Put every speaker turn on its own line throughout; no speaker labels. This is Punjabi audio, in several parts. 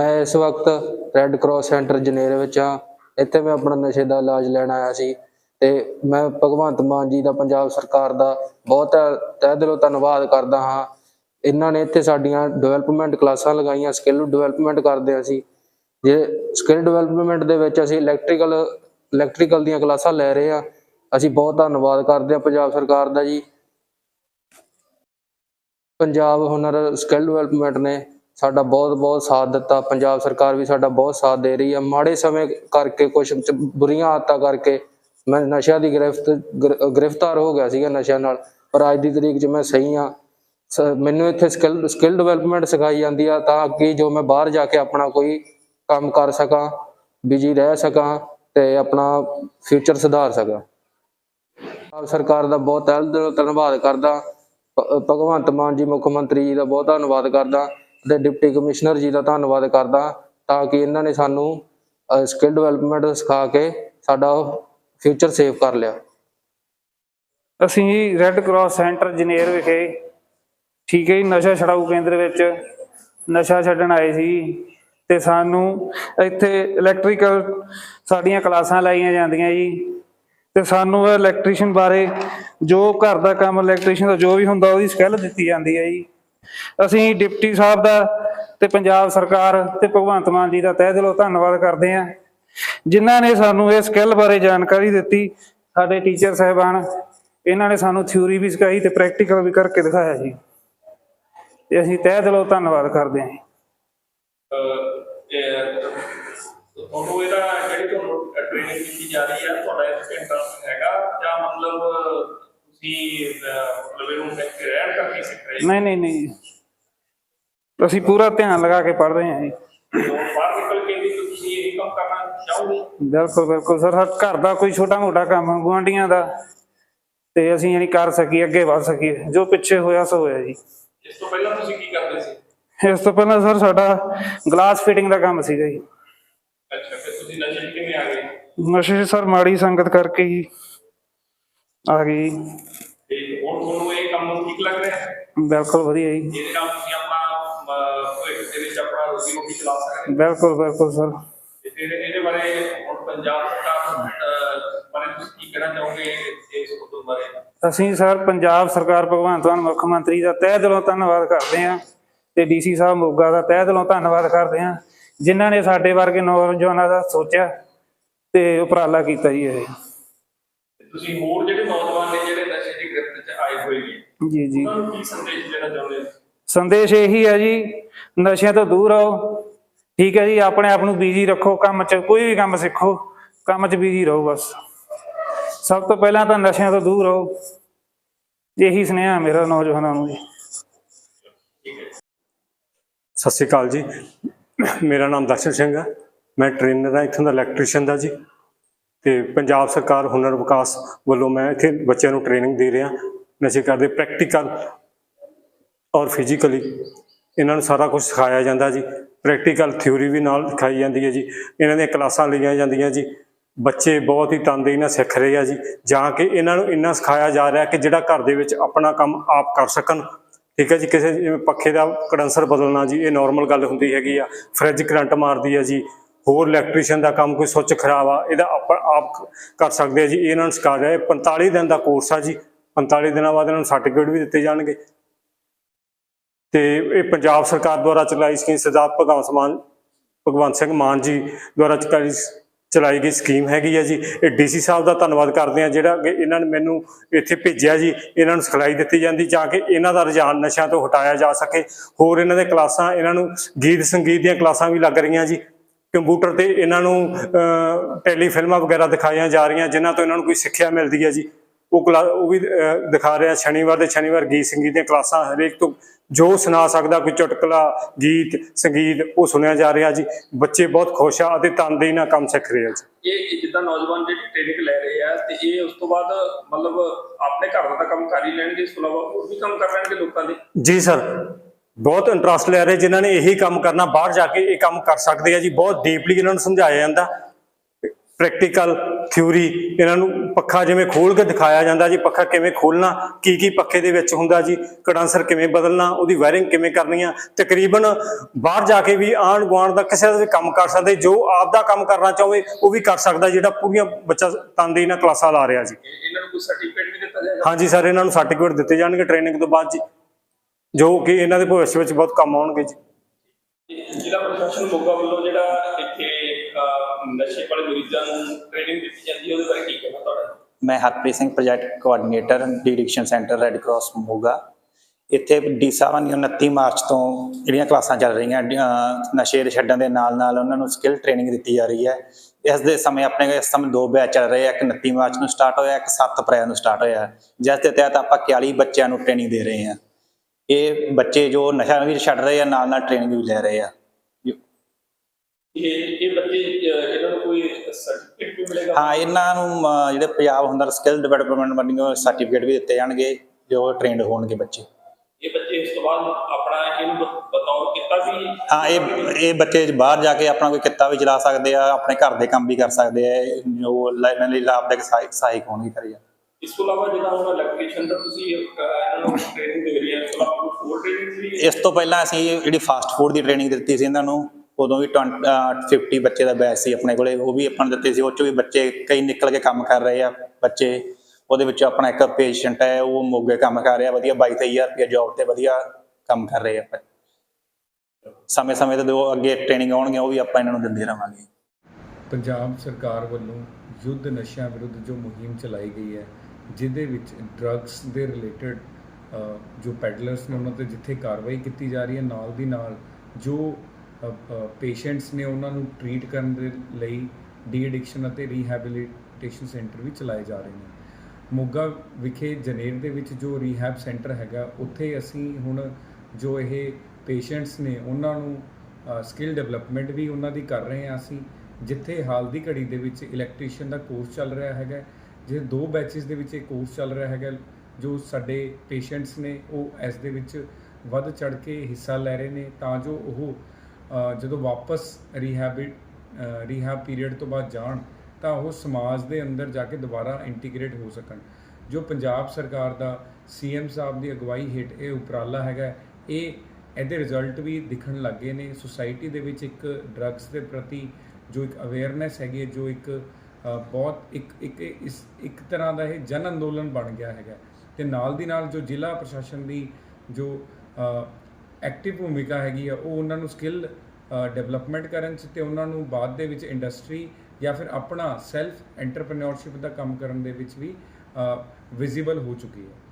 ਮੈਂ ਇਸ ਵਕਤ ਰੈੱਡ ਕਰਾਸ ਸੈਂਟਰ ਜਨੇਰ ਵਿੱਚ ਹਾਂ। ਇੱਥੇ ਮੈਂ ਆਪਣਾ ਨਸ਼ੇ ਦਾ ਇਲਾਜ ਲੈਣ ਆਇਆ ਸੀ ਤੇ ਮੈਂ ਭਗਵੰਤ ਮਾਨ ਜੀ ਦਾ, ਪੰਜਾਬ ਸਰਕਾਰ ਦਾ ਬਹੁਤ ਤਹਿ ਦਿਲੋਂ ਧੰਨਵਾਦ ਕਰਦਾ ਹਾਂ। ਇਹਨਾਂ ਨੇ ਇੱਥੇ ਸਾਡੀਆਂ ਡਿਵੈਲਪਮੈਂਟ ਕਲਾਸਾਂ ਲਗਾਈਆਂ ਸਕਿੱਲ ਡਿਵੈਲਪਮੈਂਟ ਕਰਦੇ ਹਾਂ ਸੀ ਜੇ ਸਕਿੱਲ ਡਿਵੈਲਪਮੈਂਟ ਦੇ ਵਿੱਚ ਅਸੀਂ ਇਲੈਕਟ੍ਰੀਕਲ ਇਲੈਕਟ੍ਰੀਕਲ ਦੀਆਂ ਕਲਾਸਾਂ ਲੈ ਰਹੇ ਹਾਂ, ਅਸੀਂ ਬਹੁਤ ਧੰਨਵਾਦ ਕਰਦੇ ਹਾਂ ਪੰਜਾਬ ਸਰਕਾਰ ਦਾ ਜੀ। ਪੰਜਾਬ ਹੁਨਰ ਸਕਿੱਲ ਡਿਵੈਲਪਮੈਂਟ ਨੇ ਸਾਡਾ ਬਹੁਤ ਬਹੁਤ ਸਾਥ ਦਿੱਤਾ। ਪੰਜਾਬ ਸਰਕਾਰ ਵੀ ਸਾਡਾ ਬਹੁਤ ਸਾਥ ਦੇ ਰਹੀ ਹੈ ਮਾੜੇ ਸਮੇਂ ਕਰਕੇ ਕੁਝ ਬੁਰੀਆਂ ਆਦਤਾਂ ਕਰਕੇ ਮੈਂ ਨਸ਼ਿਆਂ ਦੀ ਗ੍ਰਿਫਤ, ਗ੍ਰਿ- ਗ੍ਰਿਫਤਾਰ ਹੋ ਗਿਆ ਸੀਗਾ ਨਸ਼ਿਆਂ ਨਾਲ। ਪਰ ਅੱਜ ਦੀ ਤਰੀਕ 'ਚ ਮੈਂ ਸਹੀ ਹਾਂ ਸ- ਮੈਨੂੰ ਇੱਥੇ ਸਕਿੱਲ ਸਕਿੱਲ ਡਿਵੈਲਪਮੈਂਟ ਸਿਖਾਈ ਜਾਂਦੀ ਆ ਤਾਂ ਕਿ ਜੋ ਮੈਂ ਬਾਹਰ ਜਾ ਕੇ ਆਪਣਾ ਕੋਈ ਕੰਮ ਕਰ ਸਕਾਂ, ਬਿਜ਼ੀ ਰਹਿ ਸਕਾਂ ਤੇ ਆਪਣਾ ਫਿਊਚਰ ਸੁਧਾਰ ਸਕਾਂ। ਪੰਜਾਬ ਸਰਕਾਰ ਦਾ ਬਹੁਤ ਤਹਿ ਦਿਲੋਂ ਧੰਨਵਾਦ ਕਰਦਾ। ਭਗਵੰਤ ਮਾਨ ਜੀ ਮੁੱਖ ਮੰਤਰੀ ਜੀ ਦਾ ਬਹੁਤ ਧੰਨਵਾਦ ਕਰਦਾ। ਦੇ ਡਿਪਟੀ ਕਮਿਸ਼ਨਰ ਜੀ ਦਾ ਧੰਨਵਾਦ ਕਰਦਾ ਤਾਂ ਕਿ ਇਹਨਾਂ ਨੇ ਸਾਨੂੰ ਸਕਿੱਲ ਡਿਵੈਲਪਮੈਂਟ ਸਿਖਾ ਕੇ ਸਾਡਾ ਫਿਊਚਰ ਸੇਵ ਕਰ ਲਿਆ।
ਅਸੀਂ ਰੈੱਡ ਕਰਾਸ ਸੈਂਟਰ ਜਨੇਰ ਵਿਖੇ, ਠੀਕ ਹੈ ਜੀ, ਨਸ਼ਾ ਛਡਾਊ ਕੇਂਦਰ ਵਿੱਚ ਨਸ਼ਾ ਛੱਡਣ ਆਏ ਸੀ ਤੇ ਸਾਨੂੰ ਇੱਥੇ ਇਲੈਕਟ੍ਰੀਕਲ ਸਾਡੀਆਂ ਕਲਾਸਾਂ ਲਾਈਆਂ ਜਾਂਦੀਆਂ ਜੀ ਤੇ ਸਾਨੂੰ ਇਲੈਕਟ੍ਰੀਸ਼ੀਅਨ ਬਾਰੇ ਜੋ ਘਰ ਦਾ ਕੰਮ ਇਲੈਕਟ੍ਰੀਸ਼ੀਅਨ ਦਾ ਜੋ ਵੀ ਹੁੰਦਾ ਉਹਦੀ ਸਕਿੱਲ ਦਿੱਤੀ ਜਾਂਦੀ ਹੈ ਜੀ। ਅਸੀਂ ਡਿਪਟੀ ਸਾਹਿਬ ਦਾ ਤੇ ਪੰਜਾਬ ਸਰਕਾਰ ਤੇ ਭਗਵੰਤ ਮਾਨ ਜੀ ਦਾ ਤਹਿ ਦਿਲੋਂ ਧੰਨਵਾਦ ਕਰਦੇ ਹਾਂ। ਜਿਨ੍ਹਾਂ ਨੇ ਸਾਨੂੰ ਇਹ ਸਕਿੱਲ ਬਾਰੇ ਜਾਣਕਾਰੀ ਦਿੱਤੀ, ਸਾਡੇ ਟੀਚਰ ਸਾਹਿਬਾਨ, ਇਹਨਾਂ ਨੇ ਸਾਨੂੰ ਥਿਊਰੀ ਵੀ ਸਿਖਾਈ ਤੇ ਪ੍ਰੈਕਟੀਕਲ ਵੀ ਕਰਕੇ ਦਿਖਾਇਆ ਜੀ। ਤੇ ਅਸੀਂ ਤਹਿ ਦਿਲੋਂ ਧੰਨਵਾਦ ਕਰਦੇ ਹਾਂ।
ਤੁਹਾਨੂੰ ਇਹਦਾ ਜਿਹੜੀ ਤੁਹਾਨੂੰ ਟ੍ਰੇਨਿੰਗ ਦਿੱਤੀ ਜਾ ਰਹੀ ਹੈ, ਤੁਹਾਡਾ ਇਹ ਇੰਟਰਸਟ ਹੈਗਾ, ਜਾਂ ਮਤਲਬ ਤੁਸੀਂ ਅਹ, ਮਤਲਬ ਇਹਨੂੰ ਦੇਖ ਕੇ ਰਹਿਣ ਕਰਕੇ ਸਿੱਖ ਰਹੇ
ਨਹੀਂ ਨਹੀਂ ਨਹੀਂ ਅਸੀਂ ਪੂਰਾ ਧਿਆਨ ਲਗਾ ਕੇ ਪੜ੍ਹ ਰਹੇ ਹਾਂ ਜੀ।
ਹੋ ਬਾਹਰ ਨਿਕਲ ਕੇ ਵੀ ਤੁਸੀਂ ਇਹ ਕੰਮ ਕਰਨਾ ਚਾਹੋਗੇ?
ਬਿਲਕੁਲ ਬਿਲਕੁਲ ਸਰ ਘਰ ਦਾ ਕੋਈ ਛੋਟਾ ਮੋਟਾ ਕੰਮ ਗੁਆਂਢੀਆਂ ਦਾ ਤੇ ਅਸੀਂ ਯਾਨੀ ਕਰ ਸਕੀਏ ਅੱਗੇ ਵਧ ਸਕੀਏ। ਜੋ ਪਿੱਛੇ ਹੋਇਆ ਸੋ ਹੋਇਆ ਜੀ।
ਇਸ ਤੋਂ ਪਹਿਲਾਂ ਤੁਸੀਂ ਕੀ ਕਰਦੇ ਸੀ?
ਇਸ ਤੋਂ ਪਹਿਲਾਂ ਸਰ ਸਾਡਾ ਗਲਾਸ ਫਿਟਿੰਗ ਦਾ ਕੰਮ ਸੀਗਾ ਜੀ।
ਅੱਛਾ ਫਿਰ ਤੁਸੀਂ ਨਸ਼ੇ ਕਿਵੇਂ ਆ ਗਏ?
ਨਸ਼ੇ ਸਰ ਮਾੜੀ ਸੰਗਤ ਕਰਕੇ ਹੀ ਆ ਗਈ ਜੀ।
ਤੇ ਹੁਣ ਤੁਹਾਨੂੰ ਇਹ ਕੰਮ ਠੀਕ ਲੱਗ ਰਿਹਾ? ਹੈ
ਬਿਲਕੁਲ ਵਧੀਆ ਜੀ।
ਜਿਹਦੇ ਨਾਲ ਤੁਸੀਂ ਆਪਣਾ ਅਹ, ਭਵਿੱਖ ਦੇ ਵਿੱਚ ਆਪਣਾ ਰੋਜ਼ੀ ਰੋਟੀ ਚਲਾ ਸਕਦੇ ਹੋ?
ਬਿਲਕੁਲ ਬਿਲਕੁਲ ਸਰ।
ਤੇ ਫਿਰ ਇਹਦੇ ਬਾਰੇ ਹੁਣ ਪੰਜਾਬ ਸਰਕਾਰ ਅਹ, ਬਾਰੇ ਤੁਸੀਂ ਕੀ ਕਹਿਣਾ ਚਾਹੋਗੇ ਇਸ ਉਦਮ ਬਾਰੇ?
ਅਸੀਂ ਸਰ ਪੰਜਾਬ ਸਰਕਾਰ ਭਗਵੰਤ ਮਾਨ ਮੁੱਖ ਮੰਤਰੀ ਦਾ ਤਹਿ ਦਿਲੋਂ ਧੰਨਵਾਦ ਕਰਦੇ ਹਾਂ ਤੇ ਡੀਸੀ ਸਾਹਿਬ ਮੋਗਾ ਦਾ ਤਹਿ ਦਿਲੋਂ ਧੰਨਵਾਦ ਕਰਦੇ ਹਾਂ ਜਿਨ੍ਹਾਂ ਨੇ ਸਾਡੇ ਵਰਗੇ ਨੌਜਵਾਨਾਂ ਦਾ ਸੋਚਿਆ ਤੇ ਉਪਰਾਲਾ ਕੀਤਾ ਜੀ ਇਹ।
ਤੁਸੀਂ ਹੋਰ ਜਿਹੜੇ ਨੌਜਵਾਨ
ਜੀ ਜੀ।
ਉਹਨਾਂ ਨੂੰ ਕੀ ਸੰਦੇਸ਼ ਦੇਣਾ ਚਾਹੁੰਦੇ ਹੋ?
ਸੰਦੇਸ਼ ਇਹੀ ਹੈ ਜੀ ਨਸ਼ਿਆਂ ਤੋਂ ਦੂਰ ਰਹੋ। ਠੀਕ ਹੈ ਜੀ ਆਪਣੇ ਆਪ ਨੂੰ ਬਿਜ਼ੀ ਰੱਖੋ ਕੰਮ 'ਚ ਕੋਈ ਵੀ ਕੰਮ ਸਿੱਖੋ ਕੰਮ 'ਚ ਬਿਜ਼ੀ ਰਹੋ ਬਸ। ਸਭ ਤੋਂ ਪਹਿਲਾਂ ਤਾਂ ਨਸ਼ਿਆਂ ਤੋਂ ਦੂਰ ਰਹੋ। ਇਹੀ ਸੁਨੇਹਾ ਮੇਰਾ ਨੌਜਵਾਨਾਂ ਨੂੰ ਜੀ।
ਸਤਿ ਸ਼੍ਰੀ ਅਕਾਲ ਜੀ। ਮੇਰਾ ਨਾਮ ਦਰਸ਼ਨ ਸਿੰਘ ਹੈ। ਮੈਂ ਟ੍ਰੇਨਰ ਹਾਂ ਇੱਥੋਂ ਦਾ ਇਲੈਕਟ੍ਰੀਸ਼ੀਅਨ ਦਾ ਜੀ। ਤੇ ਪੰਜਾਬ ਸਰਕਾਰ ਹੁਨਰ ਵਿਕਾਸ ਵੱਲੋਂ ਮੈਂ ਇੱਥੇ ਬੱਚਿਆਂ ਨੂੰ ਟ੍ਰੇਨਿੰਗ ਦੇ ਰਿਹਾ। ਨਸ਼ੇ ਕਰਦੇ ਪ੍ਰੈਕਟੀਕਲ ਔਰ ਫਿਜ਼ੀਕਲੀ ਇਹਨਾਂ ਨੂੰ ਸਾਰਾ ਕੁਝ ਸਿਖਾਇਆ ਜਾਂਦਾ ਜੀ। ਪ੍ਰੈਕਟੀਕਲ ਥਿਊਰੀ ਵੀ ਨਾਲ ਸਿਖਾਈ ਜਾਂਦੀ ਹੈ ਜੀ। ਇਹਨਾਂ ਦੀਆਂ ਕਲਾਸਾਂ ਲਈਆਂ ਜਾਂਦੀਆਂ ਜੀ। ਬੱਚੇ ਬਹੁਤ ਹੀ ਤਨਦੇਹੀ ਨਾਲ ਸਿੱਖ ਰਹੇ ਆ ਜੀ। ਜਾਂ ਕਿ ਇਹਨਾਂ ਨੂੰ ਇੰਨਾ ਸਿਖਾਇਆ ਜਾ ਰਿਹਾ ਕਿ ਜਿਹੜਾ ਘਰ ਦੇ ਵਿੱਚ ਆਪਣਾ ਕੰਮ ਆਪ ਕਰ ਸਕਣ। ਠੀਕ ਹੈ ਜੀ, ਕਿਸੇ ਜਿਵੇਂ ਪੱਖੇ ਦਾ ਕਡੈਂਸਰ ਬਦਲਣਾ ਜੀ, ਇਹ ਨਾਰਮਲ ਗੱਲ ਹੁੰਦੀ ਹੈਗੀ ਆ। ਫ੍ਰਿਜ ਕਰੰਟ ਮਾਰਦੀ ਆ ਜੀ। ਹੋਰ ਇਲੈਕਟ੍ਰੀਸ਼ੀਅਨ ਦਾ ਕੰਮ ਕੋਈ ਸੁੱਚ ਖਰਾਬ ਆ, ਇਹਦਾ ਆਪ ਆਪ ਕਰ ਸਕਦੇ ਆ ਜੀ। ਇਹਨਾਂ ਨੂੰ ਸਿਖਾ ਰਿਹਾ। ਇਹ 45 ਦਿਨ ਦਾ ਕੋਰਸ ਆ ਜੀ। 45 ਦਿਨਾਂ ਬਾਅਦ ਇਹਨਾਂ ਨੂੰ ਸਰਟੀਫਿਕੇਟ ਵੀ ਦਿੱਤੇ ਜਾਣਗੇ। ਤੇ ਇਹ ਪੰਜਾਬ ਸਰਕਾਰ ਦੁਆਰਾ ਚਲਾਈ ਸਕੀਮ ਸਰਦਾਰ ਭਗਵੰਤ ਮਾਨ, ਭਗਵੰਤ ਸਿੰਘ ਮਾਨ ਜੀ ਦੁਆਰਾ ਚਲਾਈ ਚਲਾਈ ਗਈ ਸਕੀਮ ਹੈਗੀ ਹੈ ਜੀ। ਇਹ ਡੀਸੀ ਸਾਹਿਬ ਦਾ ਧੰਨਵਾਦ ਕਰਦੇ ਆ ਜਿਹੜਾ ਕਿ ਇਹਨਾਂ ਨੇ ਮੈਨੂੰ ਇੱਥੇ ਭੇਜਿਆ ਜੀ। ਇਹਨਾਂ ਨੂੰ ਸਿਖਲਾਈ ਦਿੱਤੀ ਜਾਂਦੀ ਤਾਂ ਕਿ ਇਹਨਾਂ ਦਾ ਰੁਝਾਨ ਨਸ਼ਿਆਂ ਤੋਂ ਹਟਾਇਆ ਜਾ ਸਕੇ। ਹੋਰ ਇਹਨਾਂ ਦੇ ਕਲਾਸਾਂ, ਇਹਨਾਂ ਨੂੰ ਗੀਤ ਸੰਗੀਤ ਦੀਆਂ ਕਲਾਸਾਂ ਵੀ ਲੱਗ ਰਹੀਆਂ ਜੀ। ਕੰਪਿਊਟਰ ਤੇ ਇਹਨਾਂ ਨੂੰ ਟੈਲੀ ਫਿਲਮਾਂ ਵਗੈਰਾ ਦਿਖਾਈਆਂ ਜਾ ਰਹੀਆਂ, ਜਿਨ੍ਹਾਂ ਤੋਂ ਇਹਨਾਂ ਨੂੰ ਕੋਈ ਸਿੱਖਿਆ ਮਿਲਦੀ ਹੈ ਜੀ। ਉਹ ਕਲਾ ਉਹ ਵੀ ਦਿਖਾ ਰਿਹਾ ਸ਼ਨੀਵਾਰ ਦੇ ਸ਼ਨੀਵਾਰ ਗੀਤ ਸੰਗੀਤ ਦੀਆਂ ਕਲਾਸਾਂ ਹਰੇਕ ਤੋਂ ਜੋ ਸੁਣਾ ਸਕਦਾ ਕੋਈ ਚੁਟਕਲਾ ਗੀਤ ਸੰਗੀਤ ਉਹ ਸੁਣਿਆ ਜਾ ਰਿਹਾ ਜੀ। ਬੱਚੇ ਬਹੁਤ ਖੁਸ਼ ਆ ਅਤੇ ਤਨਦੇਹੀ ਨਾਲ ਕੰਮ ਸਿੱਖ ਰਹੇ ਆ ਜੀ।
ਇਹ ਜਿੱਦਾਂ ਨੌਜਵਾਨ ਜਿਹੜੀ ਟ੍ਰੇਨਿੰਗ ਲੈ ਰਹੇ ਆ ਤੇ ਇਹ ਉਸ ਤੋਂ ਬਾਅਦ ਮਤਲਬ ਆਪਣੇ ਘਰ ਦਾ ਤਾਂ ਕੰਮ ਕਰ ਹੀ ਲੈਣਗੇ ਇਸ ਤੋਂ ਇਲਾਵਾ ਹੋਰ ਵੀ ਕੰਮ ਕਰ ਲੈਣਗੇ ਲੋਕਾਂ ਦੇ?
ਜੀ ਸਰ ਬਹੁਤ ਇੰਟਰਸਟ ਲੈ ਰਹੇ ਜਿਨ੍ਹਾਂ ਨੇ ਇਹੀ ਕੰਮ ਕਰਨਾ ਬਾਹਰ ਜਾ ਕੇ ਇਹ ਕੰਮ ਕਰ ਸਕਦੇ ਆ ਜੀ। ਬਹੁਤ ਡੀਪਲੀ ਇਹਨਾਂ ਨੂੰ ਸਮਝਾਇਆ ਜਾਂਦਾ। ਪ੍ਰੈਕਟੀਕਲ ਥਿਊਰੀ ਇਹਨਾਂ ਨੂੰ ਪੱਖਾ ਜਿਵੇਂ ਖੋਲ ਕੇ ਦਿਖਾਇਆ ਜਾਂਦਾ ਜੀ ਪੱਖਾ ਕਿਵੇਂ ਖੋਲਣਾ ਕੀ ਕੀ ਪੱਖੇ ਦੇ ਵਿੱਚ ਹੁੰਦਾ ਜੀ ਕੰਡੈਂਸਰ ਕਿਵੇਂ ਬਦਲਣਾ ਉਹਦੀ ਵਾਇਰਿੰਗ ਕਿਵੇਂ ਕਰਨੀ ਆ ਤਕਰੀਬਨ ਬਾਹਰ ਜਾ ਕੇ ਵੀ ਆਂਢ ਗੁਆਂਢ ਦਾ ਕਿਸੇ ਦਾ ਵੀ ਕੰਮ ਕਰ ਸਕਦੇ ਜੋ ਆਪ ਦਾ ਕੰਮ ਕਰਨਾ ਚਾਹਵੇ ਉਹ ਵੀ ਕਰ ਸਕਦਾ ਜਿਹੜਾ ਪੂਰੀਆਂ ਬੱਚਾ ਤਨਦੇਹੀ ਨਾਲ ਕਲਾਸਾਂ ਲਾ ਰਿਹਾ ਜੀ।
ਇਹ- ਇਹਨਾਂ ਨੂੰ ਕੋਈ ਸਰਟੀਫਿਕੇਟ ਵੀ ਦਿੱਤਾ ਜਾਏਗਾ
ਹਾਂਜੀ ਸਰ ਇਹਨਾਂ ਨੂੰ ਸਰਟੀਫਿਕੇਟ ਦਿੱਤੇ ਜਾਣਗੇ ਟ੍ਰੇਨਿੰਗ ਤੋਂ ਬਾਅਦ ਜੀ ਜੋ ਕਿ ਇਹਨਾਂ ਦੇ ਭਵਿੱਖ ਵਿੱਚ ਬਹੁਤ ਕੰਮ ਆਉਣਗੇ ਜੀ।
ਜ਼ਿਲ੍ਹਾ ਪ੍ਰਸ਼ਾਸਨ ਮੋਗਾ ਵੱਲੋਂ ਅਹ, ਵਾਲੇ ਮਰੀਜ਼ਾਂ ਨੂੰ ਟ੍ਰੇਨਿੰਗ ਦਿੱਤੀ ਜਾਂਦੀ ਹੈ ਉਹਦੇ ਬਾਰੇ ਕੀ ਕਹਿਣਾ ਤੁਹਾਡਾ?
ਮੈਂ Harpreet Singh project coordinator de-addiction centre red cross Moga. ਇੱਥੇ ਡੀ ਸਾਹਿਬਾਨ ਦੀਆਂ 29 ਮਾਰਚ ਤੋਂ ਜਿਹੜੀਆਂ ਕਲਾਸਾਂ ਚੱਲ ਰਹੀਆਂ ਨਸ਼ੇ ਦੇ ਛੱਡਣ ਦੇ ਨਾਲ ਨਾਲ ਉਹਨਾਂ ਨੂੰ ਸਕਿੱਲ ਟ੍ਰੇਨਿੰਗ ਦਿੱਤੀ ਜਾ ਰਹੀ ਹੈ। ਇਸ ਦੇ ਸਮੇਂ ਆਪਣੇ ਇਸ ਸਮੇਂ ਦੋ ਬੈਚ ਚੱਲ ਰਹੇ ਆ ਇੱਕ 29 ਮਾਰਚ ਨੂੰ ਸਟਾਰਟ ਹੋਇਆ ਇੱਕ 7 ਅਪ੍ਰੈਲ ਨੂੰ ਸਟਾਰਟ ਹੋਇਆ। ਜਿਸ ਦੇ ਤਹਿਤ ਆਪਾਂ 41 ਬੱਚਿਆਂ ਨੂੰ ਟ੍ਰੇਨਿੰਗ ਦੇ ਰਹੇ ਹਾਂ। ਇਹ ਬੱਚੇ ਜੋ ਨਸ਼ਾ ਵੀ ਛੱਡ ਰਹੇ ਆ ਨਾਲ ਨਾਲ ਟ੍ਰੇਨਿੰਗ ਵੀ ਲੈ ਰਹੇ ਆ।
ਇਹ ਇਹ ਬੱਚੇ ਅਹ, ਇਹਨਾਂ ਨੂੰ ਕੋਈ ਸਰਟੀਫਿਕੇਟ ਵੀ ਮਿਲੇਗਾ?
ਹਾਂ ਇਹਨਾਂ ਨੂੰ ਜਿਹੜੇ ਪੰਜਾਬ ਹੁੰਦਾ ਸਕਿੱਲ ਡਿਵੈਲਪਮੈਂਟ ਬੰਨਿੰਗ ਸਰਟੀਫਿਕੇਟ ਵੀ ਦਿੱਤੇ ਜਾਣਗੇ ਜੋ ਟ੍ਰੇਨਡ ਹੋਣਗੇ ਬੱਚੇ।
ਇਹ ਬੱਚੇ ਇਸ ਤੋਂ ਬਾਅਦ ਆਪਣਾ ਇਹਨੂੰ ਬ- ਬਤੌਰ ਕੀਤਾ ਵੀ?
ਹਾਂ ਇਹ ਇਹ ਬੱਚੇ ਬਾਹਰ ਜਾ ਕੇ ਆਪਣਾ ਕੋਈ ਕਿੱਤਾ ਵੀ ਚਲਾ ਸਕਦੇ ਆ ਆਪਣੇ ਘਰ ਦੇ ਕੰਮ ਵੀ ਕਰ ਸਕਦੇ ਆ ਜੋ ਇਹਨਾਂ ਲਈ ਲਾਭਦਾਇਕ ਸਹਾਇਕ ਸਹਾਇਕ ਹੋਣਗੇ ਕਰੀਏ
ਇਸ ਤੋਂ ਇਲਾਵਾ ਜਿਹੜਾ ਹੁਣ ਇਲੈਕਟ੍ਰੀਸ਼ੀਅਨ ਦਾ ਤੁਸੀਂ ਅਹ, ਇਹਨਾਂ ਨੂੰ ਟ੍ਰੇਨਿੰਗ ਦੇ ਰਹੇ ਹੋ ਇਸ ਤੋਂ ਇਲਾਵਾ ਕੋਈ ਹੋਰ ਟ੍ਰੇਨਿੰਗ ਵੀ?
ਇਸ ਤੋਂ ਪਹਿਲਾਂ ਅਸੀਂ ਜਿਹੜੀ ਫਾਸਟ ਫੂਡ ਦੀ ਟ੍ਰੇਨਿੰਗ ਦਿੱਤੀ ਸੀ ਇਹਨਾਂ ਨੂੰ ਉਦੋਂ ਵੀ 20 50 ਬੱਚੇ ਦਾ ਬੈਚ ਸੀ ਆਪਣੇ ਕੋਲੇ, ਉਹ ਵੀ ਆਪਾਂ ਨੂੰ ਦਿੱਤੇ ਸੀ। ਉਹ ਚੋਂ ਵੀ ਬੱਚੇ ਕਈ ਨਿਕਲ ਕੇ ਕੰਮ ਕਰ ਰਹੇ ਆ ਬੱਚੇ। ਉਹਦੇ ਵਿੱਚ ਆਪਣਾ ਇੱਕ ਪੇਸ਼ੈਂਟ ਹੈ, ਉਹ ਮੋਗੇ ਕੰਮ ਕਰ ਰਿਹਾ, ਵਧੀਆ 22 ਰੁਪਏ ਜੌਬ ਤੇ ਵਧੀਆ ਕੰਮ ਕਰ ਰਹੇ ਆ। ਸਮੇਂ ਸਮੇਂ ਤੇ ਜੋ ਅੱਗੇ ਟ੍ਰੇਨਿੰਗ ਆਉਣਗੀਆਂ, ਉਹ ਵੀ ਆਪਾਂ ਇਹਨਾਂ ਨੂੰ ਦਿੰਦੇ ਰਵਾਂਗੇ
ਪੰਜਾਬ ਸਰਕਾਰ ਵੱਲੋਂ ਯੁੱਧ ਨਸ਼ਿਆਂ ਵਿਰੁੱਧ ਜੋ ਮੁਹਿੰਮ ਚਲਾਈ ਗਈ ਹੈ, ਜਿਹਦੇ ਵਿੱਚ ਡਰੱਗਸ ਦੇ ਰਿਲੇਟਡ ਜੋ ਪੈਡਲਰਸ ਨੇ ਉਹਨਾਂ ਤੇ ਜਿੱਥੇ ਕਾਰਵਾਈ ਕੀਤੀ ਜਾ ਰਹੀ ਹੈ, ਨਾਲ ਦੀ ਨਾਲ ਜੋ ਪੇਸ਼ੈਂਟਸ ਨੇ ਉਹਨਾਂ ਨੂੰ ਟਰੀਟ ਕਰਨ ਦੇ ਲਈ ਡੀ ਐਡਿਕਸ਼ਨ ਅਤੇ ਰੀਹੈਬਿਲਿਟੇਸ਼ਨ ਸੈਂਟਰ ਵੀ ਚਲਾਏ ਜਾ ਰਹੇ ਨੇ। ਮੋਗਾ ਵਿਖੇ ਜਨੇਰ ਦੇ ਵਿੱਚ ਜੋ ਰੀਹੈਬ ਸੈਂਟਰ ਹੈਗਾ, ਉੱਥੇ ਅਸੀਂ ਹੁਣ ਜੋ ਇਹ ਪੇਸ਼ੈਂਟਸ ਨੇ, ਉਹਨਾਂ ਨੂੰ ਸਕਿੱਲ ਡਿਵੈਲਪਮੈਂਟ ਵੀ ਉਹਨਾਂ ਦੀ ਕਰ ਰਹੇ ਹਾਂ ਅਸੀਂ, ਜਿੱਥੇ ਹਾਲ ਦੀ ਘੜੀ ਦੇ ਵਿੱਚ ਇਲੈਕਟ੍ਰੀਸ਼ੀਅਨ ਦਾ ਕੋਰਸ ਚੱਲ ਰਿਹਾ ਹੈਗਾ ਜਿਹਦੇ ਦੋ ਬੈਚਸ ਦੇ ਵਿੱਚ ਇਹ ਕੋਰਸ ਚੱਲ ਰਿਹਾ ਹੈਗਾ, ਜੋ ਸਾਡੇ ਪੇਸ਼ੈਂਟਸ ਨੇ, ਉਹ ਇਸ ਦੇ ਵਿੱਚ ਵੱਧ ਚੜ ਕੇ ਹਿੱਸਾ ਲੈ ਰਹੇ ਨੇ, ਤਾਂ ਜੋ ਉਹ ਜਦੋਂ ਵਾਪਸ ਰੀਹੈਬਿਟ ਰੀਹੈਬ ਪੀਰੀਅਡ ਤੋਂ ਬਾਅਦ ਜਾਣ, ਤਾਂ ਉਹ ਸਮਾਜ ਦੇ ਅੰਦਰ ਜਾ ਕੇ ਦੁਬਾਰਾ ਇੰਟੀਗ੍ਰੇਟ ਹੋ ਸਕਣ। ਜੋ ਪੰਜਾਬ ਸਰਕਾਰ ਦਾ ਸੀਐਮ ਸਾਹਿਬ ਦੀ ਅਗਵਾਈ ਹੇਠ ਇਹ ਉਪਰਾਲਾ ਹੈਗਾ, ਇਹ ਇਹਦੇ ਰਿਜ਼ਲਟ ਵੀ ਦਿਖਣ ਲੱਗੇ ਨੇ। ਸੁਸਾਇਟੀ ਦੇ ਵਿੱਚ ਇੱਕ ਡਰੱਗਸ ਦੇ ਪ੍ਰਤੀ ਜੋ ਇੱਕ ਅਵੇਅਰਨੈਸ ਹੈਗੀ ਹੈ, ਜੋ ਇੱਕ ਬਹੁਤ ਇੱਕ ਇੱਕ ਇਸ, ਇੱਕ ਤਰ੍ਹਾਂ ਦਾ ਇਹ ਜਨ ਅੰਦੋਲਨ ਬਣ ਗਿਆ ਹੈਗਾ। ਤੇ ਨਾਲ ਦੀ ਨਾਲ ਜੋ ਜ਼ਿਲ੍ਹਾ ਪ੍ਰਸ਼ਾਸਨ ਦੀ ਜੋ ਐਕਟਿਵ ਭੂਮਿਕਾ ਹੈਗੀ ਆ, ਉਹ ਉਹਨਾਂ ਨੂੰ ਸਕਿੱਲ ਡਿਵੈਲਪਮੈਂਟ ਕਰਨ ਚ ਤੇ ਉਹਨਾਂ ਨੂੰ ਬਾਅਦ ਦੇ ਵਿੱਚ ਇੰਡਸਟਰੀ ਜਾਂ ਫਿਰ ਆਪਣਾ ਸੈਲਫ ਐਂਟਰਪ੍ਰੀਨਿਓਰਸ਼ਿਪ ਦਾ ਕੰਮ ਕਰਨ ਦੇ ਵਿੱਚ ਵੀ ਵਿਜ਼ੀਬਲ ਹੋ ਚੁੱਕੀ ਹੈ।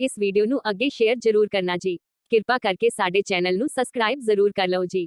ਇਸ ਵੀਡੀਓ ਨੂੰ ਅੱਗੇ ਸ਼ੇਅਰ ਜ਼ਰੂਰ ਕਰਨਾ ਜੀ। ਕਿਰਪਾ ਕਰਕੇ ਸਾਡੇ ਚੈਨਲ ਨੂੰ ਸਬਸਕ੍ਰਾਈਬ ਜ਼ਰੂਰ ਕਰ ਲਓ ਜੀ।